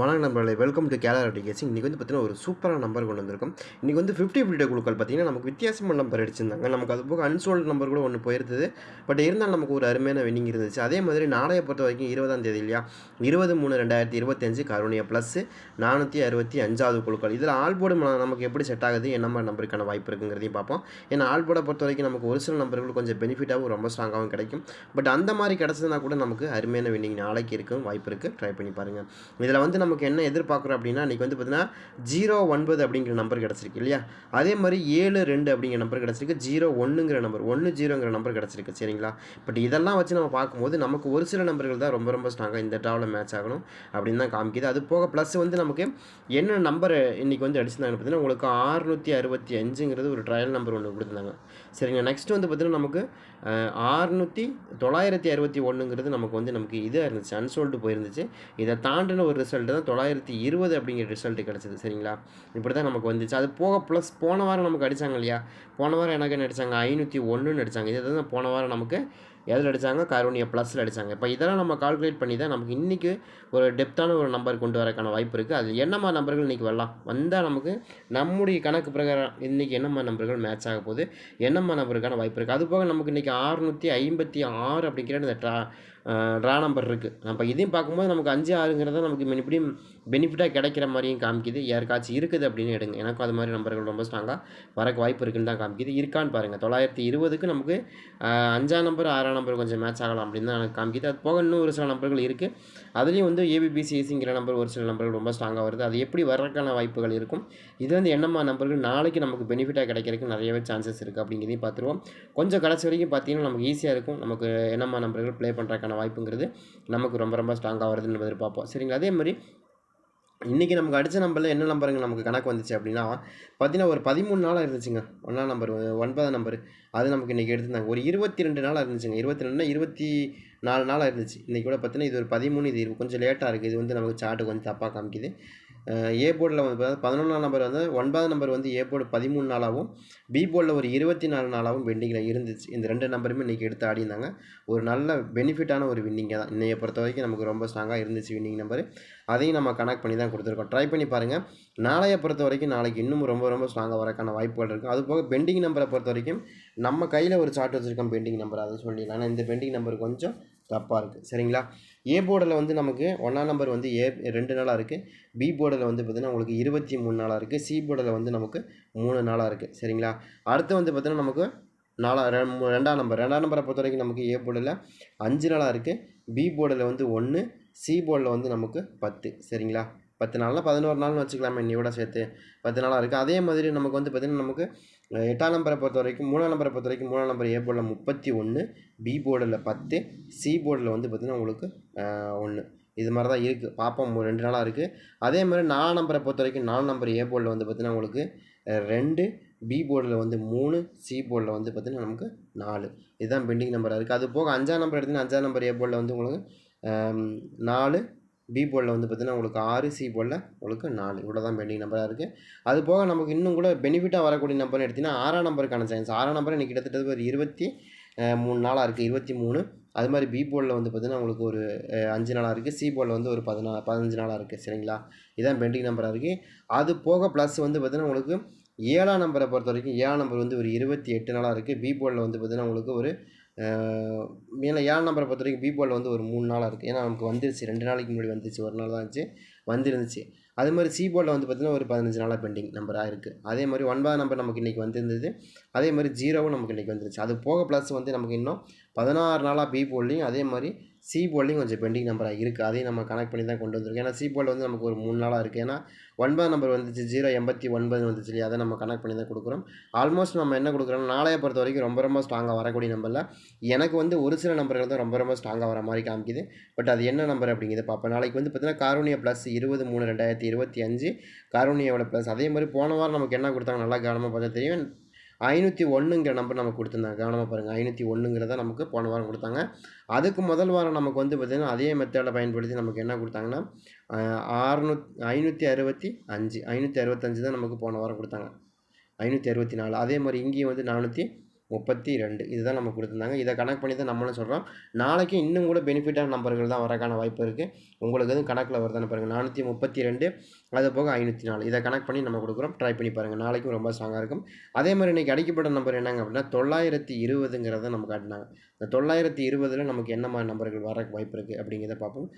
வணக்கம் நம்பர்களை welcome to caller application இன்றைக்கி வந்து பார்த்தீங்கன்னா ஒரு சூப்பரான நம்பர் கொண்டு வந்திருக்கோம். இன்றைக்கி வந்து ஃபிஃப்டி ஃபிஃப்டி குழுக்கள் பார்த்தீங்கன்னா நமக்கு வித்தியாசமான நம்பர் அடிச்சிருந்தாங்க. நமக்கு அது போக அன்சோல்டு நம்பர் கூட ஒன்று போயிருந்தது. பட் இருந்தாலும் நமக்கு ஒரு அருமையான வின்னிங் இருந்துச்சு. அதே மாதிரி நாளைய பொறுத்த வரைக்கும் இருபதாம் தேதி இல்லையா? இருபது மூணு ரெண்டாயிரத்தி இருபத்தஞ்சு கருணியா ப்ளஸ் நானூற்றி அறுபத்தி அஞ்சாவது குழுக்கள். இதில் ஆல்போர்டு நமக்கு எப்படி செட் ஆகுது என்ன மாதிரி நம்பருக்கான வாய்ப்பு இருக்குங்கிறதையும் பார்ப்போம். ஏன்னா ஆல்போர்டை பொறுத்த வரைக்கும் நமக்கு ஒரு சில நம்பர்கள் கொஞ்சம் பெனிஃபிட்டாகவும் ரொம்ப ஸ்ட்ராங்காகவும் கிடைக்கும். பட் அந்த மாதிரி கிடச்சதுனா கூட நமக்கு அருமையான வின்னிங் நாளைக்கு இருக்கும். வாய்ப்பு இருக்குது ட்ரை பண்ணி பாருங்கள் இதில் வந்து நமக்கு என்ன எதிர்பார்க்குறோம் அப்படின்னா இன்றைக்கி வந்து பார்த்தீங்கன்னா ஜீரோ ஒன்பது அப்படிங்கிற நம்பர் கிடச்சிருக்கு இல்லையா? அதே மாதிரி ஏழு ரெண்டு அப்படிங்கிற நம்பர் கிடச்சிருக்கு ஜீரோ ஒன்றுங்கிற நம்பர் ஒன்று ஜீரோங்கிற நம்பர் கிடச்சிருக்கு சரிங்களா? பட் இதெல்லாம் வச்சு நம்ம பார்க்கும்போது நமக்கு ஒரு சில நம்பர்கள் தான் ரொம்ப ரொம்ப ஸ்ட்ராங்காக இந்த ட்ராவில் மேட்ச் ஆகணும் அப்படின்னு தான் காமிக்குது. அது போக ப்ளஸ் வந்து நமக்கு என்ன நம்பர் இன்றைக்கி வந்து அடிச்சிருந்தாங்கன்னு பார்த்தீங்கன்னா உங்களுக்கு ஆறுநூற்றி அறுபத்தி அஞ்சுங்கிறது ஒரு ட்ரையல் நம்பர் ஒன்று கொடுத்துருந்தாங்க. சரிங்க நெக்ஸ்ட் வந்து பார்த்தீங்கன்னா நமக்கு ஆறுநூற்றி தொள்ளாயிரத்தி அறுபத்தி ஒன்றுங்கிறது நமக்கு வந்து நமக்கு இதாக இருந்துச்சு அன்சோல்டு போயிருந்துச்சு. இதை தாண்டின ஒரு ரிசல்ட் தான் தொள்ளாயிரத்தி இருபது அப்படிங்கிற ரிசல்ட் கிடச்சிது சரிங்களா? இப்படி தான் நமக்கு வந்துச்சு. அது போக ப்ளஸ் போன வாரம் நமக்கு அடித்தாங்க இல்லையா? போன வாரம் எனக்கு என்ன அடித்தாங்க ஐநூற்றி ஒன்றுன்னு அடித்தாங்க இது தான் போன வாரம் நமக்கு எதில் அடித்தாங்க கரோனியா ப்ளஸில் அடித்தாங்க இப்போ இதெல்லாம் நம்ம கால்குலேட் பண்ணி தான் நமக்கு இன்றைக்கி ஒரு டெப்த்தான ஒரு நம்பர் கொண்டு வரக்கான வாய்ப்பு இருக்குது அது என்னம்மா நம்பர்கள் இன்றைக்கி வரலாம்? வந்தால் நமக்கு நம்முடைய கணக்கு பிரகாரம் இன்றைக்கி என்னம்மா நம்பர்கள் மேட்ச் ஆக போகுது? என்னம்மா நம்பருக்கான வாய்ப்பு இருக்குது அதுபோக நமக்கு இன்றைக்கி ஆறுநூற்றி ஐம்பத்தி ஆறு அப்படிங்கிற இந்த ட்ரா ட்ரா நம்பர் இருக்குது நம்ம இதையும் பார்க்கும்போது நமக்கு அஞ்சு ஆறுங்கிறத நமக்கு இப்படியும் பெனிஃபிட்டாக கிடைக்கிற மாதிரியும் காமிக்குது. யாருக்காச்சும் இருக்குது அப்படின்னு எடுங்க. எனக்கும் அது மாதிரி நம்பர்கள் ரொம்ப ஸ்ட்ராங்காக வரக்கு வாய்ப்பு இருக்குன்னு தான் காமிக்குது. இருக்கான்னு பாருங்கள் தொள்ளாயிரத்தி இருபதுக்கு நமக்கு அஞ்சாம் நம்பர் ஆறாம் நம்பர் கொஞ்சம் மேட்ச் ஆகலாம் அப்படின்னு தான் எனக்கு காமிக்குது. அது போக இன்னும் ஒரு சில நம்பர்கள் இருக்குது அதுலேயும் வந்து ஏபிபிசிஎஸ்சிங்கிற நம்பர் ஒரு சில நம்பர்கள் ரொம்ப ஸ்ட்ராங்காக வருது. அது எப்படி வர்றதுக்கான வாய்ப்புகள் இருக்கும்? இது வந்து என்னம்மா நம்பர்கள் நாளைக்கு நமக்கு பெனிஃபிட்டாக கிடைக்கிறதுக்கு நிறையவே சான்சஸ் இருக்குது அப்படிங்கிறதையும் பார்த்துருவோம். கொஞ்சம் கடைசி வரைக்கும் பார்த்தீங்கன்னா நமக்கு ஈஸியாக இருக்கும். நமக்கு என்னம்மா நம்பர்கள் ப்ளே பண்ணுறதுக்கான வாய்ப்புங்கிறது நமக்கு ரொம்ப ரொம்ப ஸ்ட்ராங்காக வருதுன்னு எதிர்பார்ப்போம். சரிங்களா? அதே மாதிரி இன்றைக்கி நமக்கு அடித்த நம்பரில் என்ன நம்பருங்க நமக்கு கணக்கு வந்துச்சு அப்படின்னா பார்த்தீங்கன்னா ஒரு பதிமூணு நாளாக இருந்துச்சுங்க. ஒன்றாம் நம்பர் ஒன்பதாம் நம்பர் அது நமக்கு இன்றைக்கி எடுத்திருந்தாங்க. ஒரு இருபத்தி ரெண்டு நாளாக இருந்துச்சுங்க. இருபத்தி ரெண்டுனா இருபத்தி நாலு நாளாக இருந்துச்சு. இன்றைக்கி கூட பார்த்தீங்கன்னா இது ஒரு பதிமூணு இது கொஞ்சம் லேட்டாக இருக்குது இது வந்து நமக்கு சார்ட்டு கொஞ்சம் தப்பாக காமிக்குது. ஏ போர்டில் வந்து பதினொன்றாம் நம்பர் வந்து ஒன்பதாம் நம்பர் வந்து ஏ போர்டு பதிமூணு நாளாகவும் பி போர்டில் ஒரு இருபத்தி நாலு நாளாகவும் பெண்டிங்கில் இருந்துச்சு. இந்த ரெண்டு நம்பருமே இன்றைக்கி எடுத்து ஆடினாங்க ஒரு நல்ல பெனிஃபிட்டான ஒரு வின்னிங்காக தான். இன்றைய பொறுத்த வரைக்கும் நமக்கு ரொம்ப ஸ்ட்ராங்காக இருந்துச்சு வின்னிங் நம்பர் அதையும் நம்ம கனெக்ட் பண்ணி தான் கொடுத்துருக்கோம். ட்ரை பண்ணி பாருங்கள் நாளைய பொறுத்த வரைக்கும் நாளைக்கு இன்னும் ரொம்ப ரொம்ப ஸ்ட்ராங்காக வரக்கான வாய்ப்புகள் இருக்குது அது போக பெண்டிங் நம்பரை பொறுத்த வரைக்கும் நம்ம கையில் ஒரு சார்ட் வச்சுருக்கோம் பெண்டிங் நம்பர் அதை சொல்லிடலாம். ஆனால் இந்த பெண்டிங் நம்பர் கொஞ்சம் தப்பாக இருக்குது சரிங்களா? ஏ போர்டில் வந்து நமக்கு ஒன்றாம் நம்பர் வந்து ஏ ரெண்டு நாளாக இருக்குது பி போர்டில் வந்து பார்த்திங்கன்னா உங்களுக்கு இருபத்தி மூணு நாளாக இருக்குது சி போர்டில் வந்து நமக்கு மூணு நாளாக இருக்குது சரிங்களா? அடுத்து வந்து பார்த்திங்கன்னா நமக்கு நாலா ரெண்டாம் நம்பர் ரெண்டாம் நம்பரை பொறுத்த வரைக்கும் நமக்கு ஏ போர்டில் அஞ்சு நாளாக இருக்குது பி போர்டில் வந்து ஒன்று சி போர்டில் வந்து நமக்கு பத்து. சரிங்களா? பத்து நாளில் பதினோரு நாள்னு வச்சுக்கலாமே இன்னையோட சேர்த்து. பத்து நாளாக இருக்குது அதே மாதிரி நமக்கு வந்து பார்த்திங்கன்னா நமக்கு எட்டாம் நம்பரை பொறுத்த வரைக்கும் மூணாம் நம்பரை பொறுத்த வரைக்கும் மூணாம் நம்பர் ஏ போர்டில் முப்பத்தி ஒன்று பி போர்டில் பத்து சி போர்டில் வந்து பார்த்திங்கன்னா உங்களுக்கு ஒன்று இது மாதிரி தான் இருக்குது பார்ப்போம் ரெண்டு நாளாக இருக்குது அதே மாதிரி நாலாம் நம்பரை பொறுத்த வரைக்கும் நாலு நம்பர் ஏ போர்டில் வந்து பார்த்திங்கன்னா உங்களுக்கு ரெண்டு பி போர்டில் வந்து மூணு சி போர்டில் வந்து பார்த்திங்கன்னா நமக்கு நாலு. இதுதான் பெண்டிங் நம்பராக இருக்குது அது போக அஞ்சாம் நம்பர் எடுத்திங்கன்னா அஞ்சாம் நம்பர் ஏ போர்டில் வந்து உங்களுக்கு நாலு பி போர்டில் வந்து பார்த்திங்கன்னா உங்களுக்கு ஆறு சி போர்டில் உங்களுக்கு நாலு. இவ்வளோ தான் பெண்டிங் நம்பராக இருக்குது அது போக நமக்கு இன்னும் கூட பெனிஃபிட்டாக வரக்கூடிய நம்பர்னு எடுத்திங்கன்னா ஆறாம் நம்பருக்கான சான்ஸ் ஆறாம் நம்பர் எனக்கு கிட்டத்தட்ட ஒரு இருபத்தி மூணு நாளாக இருக்குது இருபத்தி மூணு. அது மாதிரி பி போர்டில் வந்து பார்த்திங்கன்னா உங்களுக்கு ஒரு அஞ்சு நாளாக இருக்குது சி போர்டில் வந்து ஒரு பதினா பதினஞ்சு நாளாக இருக்குது சரிங்களா? இதான் பெண்டிங் நம்பராக இருக்குது அது போக ப்ளஸ் வந்து பார்த்திங்கன்னா உங்களுக்கு ஏழாம் நம்பரை பொறுத்த வரைக்கும் ஏழாம் நம்பர் வந்து ஒரு இருபத்தி எட்டு நாளாக இருக்குது பி போர்டில் வந்து பார்த்திங்கன்னா உங்களுக்கு ஒரு ஏன்னா ஏழாம் நம்பரை பொறுத்த வரைக்கும் பி போர்டில் வந்து ஒரு மூணு நாளாக இருக்குது ஏன்னா நமக்கு வந்துருச்சு. ரெண்டு நாளைக்கு முன்னாடி வந்துருச்சு. ஒரு நாள் தான் இருந்துச்சு. வந்துருந்துச்சு. அது மாதிரி சி போர்டில் வந்து பார்த்திங்கன்னா ஒரு பதினஞ்சு நாளாக பெண்டிங் நம்பராக இருக்குது அதே மாதிரி ஒன்பதாம் நம்பர் நமக்கு இன்றைக்கி வந்திருந்தது. அதே மாதிரி ஜீரோவும் நமக்கு இன்றைக்கி வந்துருச்சு. அது போக ப்ளஸ் வந்து நமக்கு இன்னும் பதினாறு நாளாக பி போர்ட்லேயும் அதே மாதிரி சி போர்ட்லேயும் கொஞ்சம் பெண்டிங் நம்பராக இருக்குது அதையும் நம்ம கனெக்ட் பண்ணி தான் கொண்டு வந்திருக்கோம். ஏன்னா சி போல் வந்து நமக்கு ஒரு மூணு நாளாக இருக்குது ஏன்னா ஒன்பது நம்பர் வந்துச்சு ஜீரோ எண்பத்தி ஒன்பது வந்துச்சு இல்லையா? அதை நம்ம கனெக்ட் பண்ணி தான் கொடுக்குறோம். ஆல்மோஸ்ட் நம்ம என்ன கொடுக்குறோம் நாளைய பொறுத்த வரைக்கும் ரொம்ப ரொம்ப ஸ்ட்ராங்காக வரக்கூடிய நம்பரில் எனக்கு வந்து ஒரு சில நம்பர்கள் தான் ரொம்ப ரொம்ப ஸ்ட்ராங்காக வர மாதிரி காமிக்குது. பட் அது என்ன நம்பர் அப்படிங்கிறது பார்ப்போம். நாளைக்கு வந்து பார்த்தீங்கன்னா காரோனியா ப்ளஸ் இருபது மூணு ரெண்டாயிரத்தி இருபத்தி அஞ்சு காரோனியாவோட ப்ளஸ் அதே மாதிரி போன வாரம் நமக்கு என்ன கொடுத்தாங்க? நல்லா கவனமாக பார்த்தா தெரியும். ஐநூற்றி ஒன்றுங்கிற நம்பர் நமக்கு கொடுத்துருந்தாங்க. கவனமாக பாருங்கள் ஐநூற்றி ஒன்றுங்கிறத நமக்கு போன வாரம் கொடுத்தாங்க. அதுக்கு முதல் வாரம் நமக்கு வந்து பார்த்திங்கன்னா அதே மெத்தடை பயன்படுத்தி நமக்கு என்ன கொடுத்தாங்கன்னா ஆறுநூ ஐநூற்றி அறுபத்தி அஞ்சு ஐநூற்றி அறுபத்தஞ்சு தான் நமக்கு போன வாரம் கொடுத்தாங்க. ஐநூற்றி அறுபத்தி நாலு. அதே மாதிரி இங்கேயும் வந்து நானூற்றி முப்பத்தி ரெண்டு இதுதான் நம்ம கொடுத்துருந்தாங்க. இதை கணக்கு பண்ணி தான் நம்மளும் சொல்கிறோம் நாளைக்கு இன்னும் கூட பெனிஃபிட்டான நம்பர்கள் தான் வரக்கான வாய்ப்பு இருக்குது உங்களுக்கு எதுவும் கணக்கில் வருதான்னு பாருங்கள் நானூற்றி முப்பத்தி ரெண்டு அது போக ஐநூற்றி நாலு. இதை கணக்கு பண்ணி நம்ம கொடுக்குறோம். ட்ரை பண்ணி பாருங்கள் நாளைக்கும் ரொம்ப ஸ்ட்ராங்காக இருக்கும். அதே மாதிரி இன்றைக்கி அடிக்கப்பட்ட நம்பர் என்னங்க அப்படின்னா தொள்ளாயிரத்தி இருபதுங்கிறத நம்ம காட்டினாங்க. இந்த தொள்ளாயிரத்தி இருபதில் நமக்கு என்ன மாதிரி நம்பர்கள் வர வாய்ப்பு இருக்குது அப்படிங்கிறத பார்ப்போம்.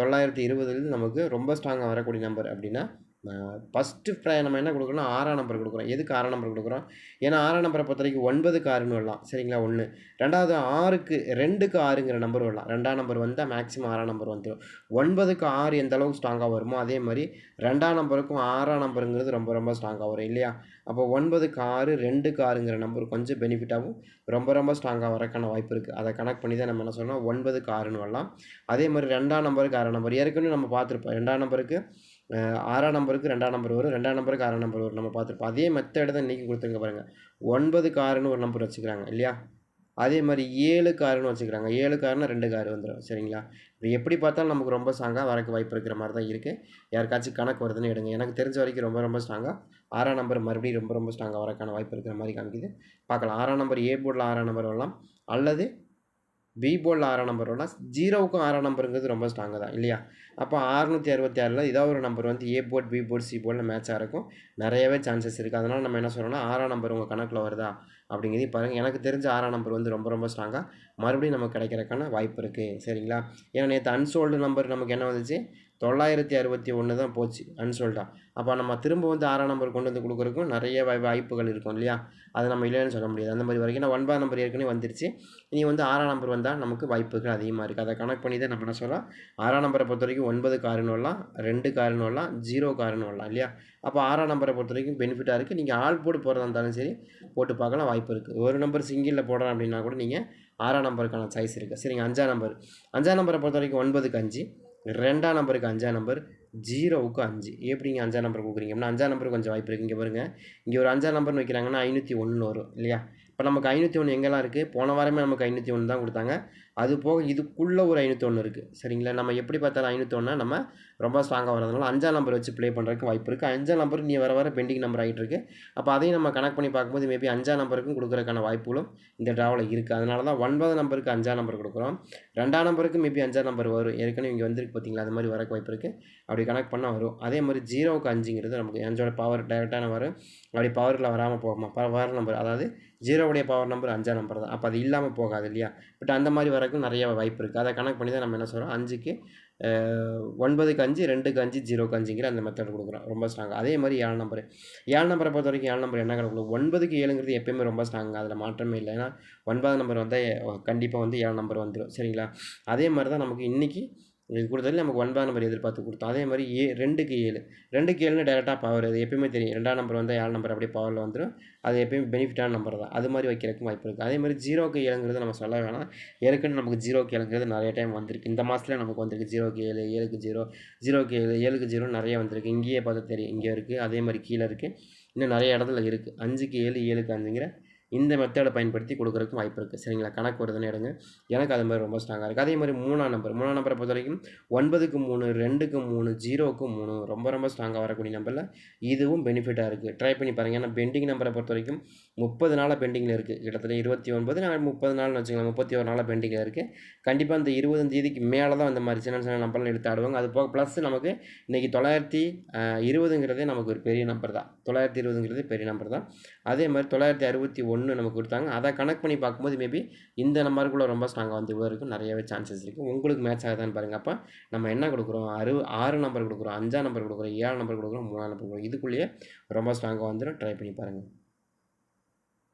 தொள்ளாயிரத்தி இருபதுலேருந்து நமக்கு ரொம்ப ஸ்ட்ராங்காக வரக்கூடிய நம்பர் அப்படின்னா ஃபஸ்ட்டு ப்ரை நம்ம என்ன கொடுக்குறோம்னா ஆறாம் நம்பர் கொடுக்குறோம். எதுக்கு ஆறாம் நம்பர் கொடுக்குறோம்? ஏன்னா ஆறாம் நம்பரை பொறுத்த வரைக்கும் ஒன்பதுக்கு ஆறுன்னு வரலாம். சரிங்களா? ஒன்று ரெண்டாவது ஆறுக்கு ரெண்டுக்கு ஆறுங்கிற நம்பர் வரலாம். ரெண்டாம் நம்பர் வந்தால் மேக்ஸிமம் ஆறாம் நம்பர் வந்துடும் ஒன்பதுக்கு ஆறு எந்த அளவுக்கு ஸ்ட்ராங்காக வருமோ அதே மாதிரி ரெண்டாம் நம்பருக்கும் ஆறாம் நம்பருங்கிறது ரொம்ப ரொம்ப ஸ்ட்ராங்காக வரும் இல்லையா? அப்போ ஒன்பதுக்கு ஆறு ரெண்டுக்கு ஆறுங்கிற நம்பர் கொஞ்சம் பெனிஃபிட்டாகவும் ரொம்ப ரொம்ப ஸ்ட்ராங்காக வரக்கான வாய்ப்பு இருக்குது அதை கனெக்ட் பண்ணி தான் நம்ம என்ன சொன்னால் ஒன்பதுக்கு ஆறுன்னு வரலாம். அதே மாதிரி ரெண்டாம் நம்பருக்கு ஆறாம் நம்பர் ஏற்கனவே நம்ம பார்த்துருப்போம். ரெண்டாம் நம்பருக்கு ஆறாம் நம்பருக்கு ரெண்டாம் நம்பர் வரும். ரெண்டாம் நம்பருக்கு ஆறாம் நம்பர் வரும். நம்ம பார்த்துருப்போம். அதே மெத்தடை தான் இன்றைக்கி கொடுத்துருங்க பாருங்கள் ஒன்பதுக்கு ஆறுன்னு ஒரு நம்பர் வச்சுக்கிறாங்க இல்லையா? அதே மாதிரி ஏழு காருன்னு வச்சுக்கிறாங்க. ஏழு காருனால் ரெண்டு கார் வந்துடும் சரிங்களா? இப்போ எப்படி பார்த்தாலும் நமக்கு ரொம்ப ஸ்ட்ராங்காக வரக்கு வாய்ப்பு இருக்கிற மாதிரி தான் இருக்குது யாருக்காச்சும் கணக்கு வருதுன்னு எடுங்க. எனக்கு தெரிஞ்ச வரைக்கும் ரொம்ப ரொம்ப ஸ்ட்ராங்காக ஆறாம் நம்பர் மறுபடியும் ரொம்ப ரொம்ப ஸ்ட்ராங்காக வரக்கான வாய்ப்பு இருக்கிற மாதிரி காமிக்குது. பார்க்கலாம். ஆறாம் நம்பர் ஏ போர்டில் ஆறாம் நம்பர் வரலாம். அல்லது பி போர்டில் ஆறாம் நம்பரோட ஜீரோவுக்கும் ஆறாம் நம்பருங்கிறது ரொம்ப ஸ்ட்ராங்காக தான் இல்லையா? அப்போ அறுநூற்றி அறுபத்தி ஆறில் ஏதாவது ஒரு நம்பர் வந்து A board B board C போர்டில் மேட்சாக இருக்கும். நிறையவே சான்சஸ் இருக்குது அதனால் நம்ம என்ன சொல்கிறோம்னா ஆறாம் நம்பர் உங்கள் கணக்கில் வருதா அப்படிங்கிறது பாருங்கள் எனக்கு தெரிஞ்ச ஆறாம் நம்பர் வந்து ரொம்ப ரொம்ப ஸ்ட்ராங்காக மறுபடியும் நமக்கு கிடைக்கிறக்கான வாய்ப்பு இருக்குது சரிங்களா? ஏன்னா நேற்று அன்சோல்டு நம்பர் நமக்கு என்ன வந்துச்சு? தொள்ளாயிரத்தி அறுபத்தி ஒன்று தான் போச்சு அன்சோல்டாக அப்போ நம்ம திரும்ப வந்து ஆறாம் நம்பர் கொண்டு வந்து கொடுக்குறதுக்கும் நிறைய வாய்ப்புகள் இருக்கும் இல்லையா? அதை நம்ம இல்லைன்னு சொல்ல முடியாது. அந்த மாதிரி வரைக்கும் நான் ஒன்பதாம் நம்பர் ஏற்கனவே வந்துருச்சு. இனி வந்து ஆறாம் நம்பர் வந்தால் நமக்கு வாய்ப்புகள் அதிகமாக இருக்குது அதை கனெக்ட் பண்ணி தான் நம்ம என்ன சொல்லலாம்? ஆறாம் நம்பரை பொறுத்த வரைக்கும் ஒன்பது காருன்னு வரலாம். ரெண்டு காருன்னு வரலாம். ஜீரோ காருன்னு வரலாம் இல்லையா? அப்போ ஆறாம் நம்பரை பொறுத்த வரைக்கும் பெனிஃபிட்டாக இருக்குது நீங்கள் ஆள் போட்டு போகிறதா இருந்தாலும் சரி போட்டு பார்க்கலாம் வாய்ப்பு இருக்குது ஒரு நம்பர் சிங்கிளில் போடுறோம் அப்படின்னா கூட நீங்கள் ஆறாம் நம்பருக்கான சைஸ் இருக்குது சரிங்க அஞ்சாம் நம்பர் அஞ்சாம் நம்பரை பொறுத்த வரைக்கும் ஒன்பதுக்கு அஞ்சு. ரெண்டாம் நம்பருக்கு அஞ்சாம் நம்பர் ஜீரோவுக்கு அஞ்சு. எப்படிங்க அஞ்சாம் நம்பர் கொடுக்குறீங்க? அப்படின்னா அஞ்சாம் நம்பருக்கு கொஞ்சம் வாய்ப்பு இருக்குது இங்கே பாருங்கள் இங்கே ஒரு அஞ்சாம் நம்பர்னு வைக்கிறாங்கன்னா ஐநூற்றி ஒன்று வரும் இல்லையா? இப்போ நமக்கு ஐநூற்றி ஒன்று எங்கெல்லாம் இருக்குது போன வாரமே நமக்கு ஐநூற்றி ஒன்று தான் கொடுத்தாங்க. அது போக இதுக்குள்ளே ஒரு ஐநூற்றி ஒன்று இருக்குது சரிங்களா? நம்ம எப்படி பார்த்தாலும் ஐநூற்றி ஒன்றா நம்ம ரொம்ப ஸ்ட்ராங்காக வரதுனால அஞ்சாம் நம்பர் வச்சு ப்ளே பண்ணுறதுக்கு வாய்ப்பு இருக்குது அஞ்சாம் நம்பர் நீ வர வர பெண்டிங் நம்பர் ஆகிட்டு இருக்கு. அப்போ அதையும் நம்ம கனெக்ட் பண்ணி பார்க்கும்போது மேபி அஞ்சாம் நம்பருக்கும் கொடுக்குறதுக்கான வாய்ப்புகளும் இந்த ட்ராவில் இருக்குது அதனால தான் ஒன்பது நம்பருக்கு அஞ்சாம் நம்பர் கொடுக்குறோம். ரெண்டாம் நம்பருக்கு மேபி அஞ்சாம் நம்பர் வரும். ஏற்கனவே இங்கே வந்திருக்கு பார்த்தீங்களா அது மாதிரி வரக்கு வாய்ப்பு இருக்குது அப்படி கனெக்ட் பண்ணால் வரும். அதே மாதிரி ஜீரோவுக்கு அஞ்சுங்கிறது நமக்கு அஞ்சோட பவர் டைரெக்டான வரும். அப்படி பவரில் வராமல் போகுமா பவர் நம்பர் அதாவது ஜீரோவுடைய பவர் நம்பர் அஞ்சாம் நம்பர் தான். அப்போ அது இல்லாமல் போகாது இல்லையா? பட் அந்த மாதிரி வரக்கும் நிறைய வாய்ப்பு இருக்குது அதை கணக்கு பண்ணி தான் நம்ம என்ன சொல்கிறோம் அஞ்சுக்கு ஒன்பதுக்கு அஞ்சு ரெண்டுக்கு அஞ்சு ஜீரோக்கு அஞ்சுங்கிற அந்த மெத்தட் கொடுக்குறோம். ரொம்ப ஸ்ட்ராங் அதே மாதிரி ஏழு நம்பர் ஏழு நம்பரை பொறுத்த வரைக்கும் ஏழு நம்பர் என்ன கணக்கு ஒன்பதுக்கு ஏழுங்கிறது எப்பயுமே ரொம்ப ஸ்ட்ராங் அதில் மாற்றமே இல்லை. ஏன்னா ஒன்பது நம்பர் வந்தால் கண்டிப்பாக வந்து ஏழு நம்பர் வந்துடும் சரிங்களா? அதே மாதிரி தான் நமக்கு இன்றைக்கி இது கொடுத்ததில் நமக்கு ஒன்பதாம் நம்பர் எதிர்பார்த்து கொடுத்தோம். அதே மாதிரி ஏ ரெண்டுக்கு ஏழு. ரெண்டுக்கு ஏழுன்னு டேரெக்டாக பவர் அது எப்பயுமே தெரியும். ரெண்டாம் நம்பர் வந்து ஏழு நம்பர் அப்படியே பவரில் வந்துடும் அது எப்பயுமே பெனிஃபிட்டான நம்பர் தான். அது மாதிரி வைக்கிறதுக்கும் வாய்ப்பு இருக்குது அதே மாதிரி ஜீரோக்கு ஏழுங்கிறது நம்ம சொல்ல வேணாம். ஏற்கனவே நமக்கு ஜீரோக்கு ஏழுங்கிறது நிறைய டைம் வந்திருக்கு. இந்த மாதத்தில் நமக்கு வந்திருக்கு ஜீரோக்கு ஏழு ஏழுக்கு ஜீரோ ஜீரோக்கு ஏழு ஏழுக்கு ஜீரோ நிறைய வந்திருக்கு. இங்கேயே பார்த்தா தெரியும். இங்கே இருக்குது அதே மாதிரி கீழே இருக்குது இன்னும் நிறைய இடத்துல இருக்குது அஞ்சுக்கு ஏழு ஏழுக்கு அஞ்சுங்கிற இந்த மெத்தடை பயன்படுத்தி கொடுக்குறதுக்கும் வாய்ப்பு இருக்குது சரிங்களா? கணக்கு வருதுன்னு எடுங்க. எனக்கு அது மாதிரி ரொம்ப ஸ்ட்ராங்காக இருக்குது அதே மாதிரி மூணாம் நம்பர் மூணாம் நம்பரை பொறுத்த வரைக்கும் ஒன்பதுக்கு மூணு ரெண்டுக்கு மூணு ஜீரோக்கு மூணு ரொம்ப ரொம்ப ஸ்ட்ராங்காக வரக்கூடிய நம்பரில் இதுவும் பெனிஃபிட்டாக இருக்குது ட்ரை பண்ணி பாருங்கள் ஏன்னா பெண்டிங் நம்பரை பொறுத்த வரைக்கும் முப்பது நாளாக பெண்டிங்கில் இருக்குது கிட்டத்தட்ட இருபத்தி ஒன்பது நான் முப்பது நாள்னு வச்சுக்கலாம் முப்பத்தி ஒரு நாளாக பெண்டிங்கில் இருக்குது கண்டிப்பாக அந்த இருபதாம் தேதிக்கு மேலே தான் இந்த மாதிரி சின்ன சின்ன நம்பர்லாம் எடுத்து ஆடுவாங்க. அது போக ப்ளஸ் நமக்கு இன்றைக்கி தொள்ளாயிரத்தி இருபதுங்கிறதே நமக்கு ஒரு பெரிய நம்பர் தான். தொள்ளாயிரத்தி இருபதுங்கிறது பெரிய நம்பர் தான். அதே மாதிரி தொள்ளாயிரத்தி அறுபத்தி ஒன்று ஒன்று நமக்கு கொடுத்தாங்க. அதை கனெக்ட் பண்ணி பார்க்கும்போது மேபி இந்த நம்பருக்குள்ளே ரொம்ப ஸ்ட்ராங்காக வந்து வரைக்கும் நிறையவே சான்சஸ் இருக்குது உங்களுக்கு மேட்ச் ஆகுதான்னு பாருங்கள் அப்போ நம்ம என்ன கொடுக்குறோம்? அறு ஆறு நம்பர் கொடுக்குறோம். அஞ்சாம் நம்பர் கொடுக்குறோம். ஏழு நம்பர் கொடுக்குறோம். மூணாம் நம்பர் கொடுக்குறோம். இதுக்குள்ளேயே ரொம்ப ஸ்ட்ராங்காக வந்துடும் ட்ரை பண்ணி பாருங்கள்